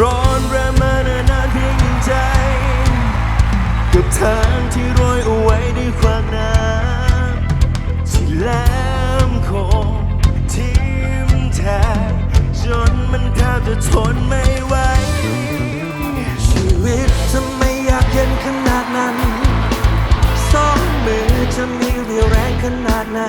ร้อนแรงมานานเพียงหนึ่งใจ กับทางที่โรยเอาไว้ด้วยความน้ำที่แหลมคมทิ่มแทงจนมันแทบจะทนไม่ไหวชีวิตทำไมอยากเย็นขนาดนั้น สองมือจะมีเรียวแรงขนาดไหน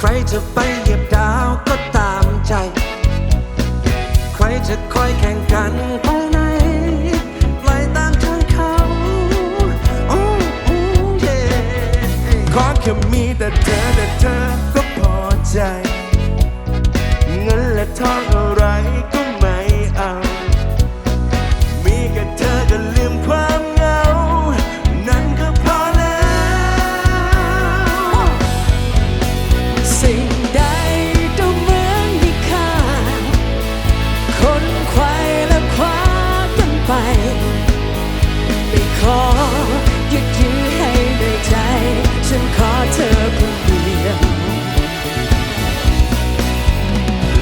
ใครจะไปเหยียบดาวก็ตามใจ ใครจะคอยแข่งกันไปไหนปล่อตามทางเขาโอ้โอ้เย่ขอแค่มีแต่เธอแต่เธอก็พอใจ เงินและทองอะไรก็ อยึดยื้อให้ในใจ ฉันขอเธอคนเดียว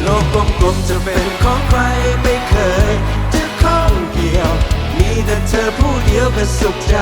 โลกกลมๆจะเป็นของใครไม่เคย จะข้องเกี่ยว มีแต่เธอผู้เดียวก็สุขใจ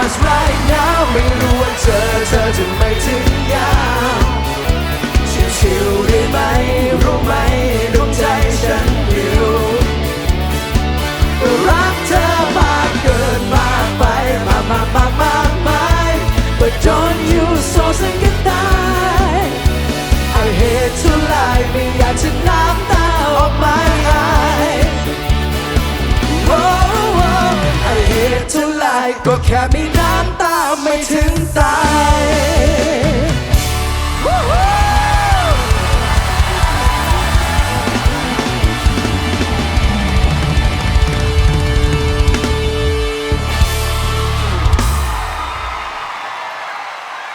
us right now. ก็แค่มีน้ำตาไม่ถึงตา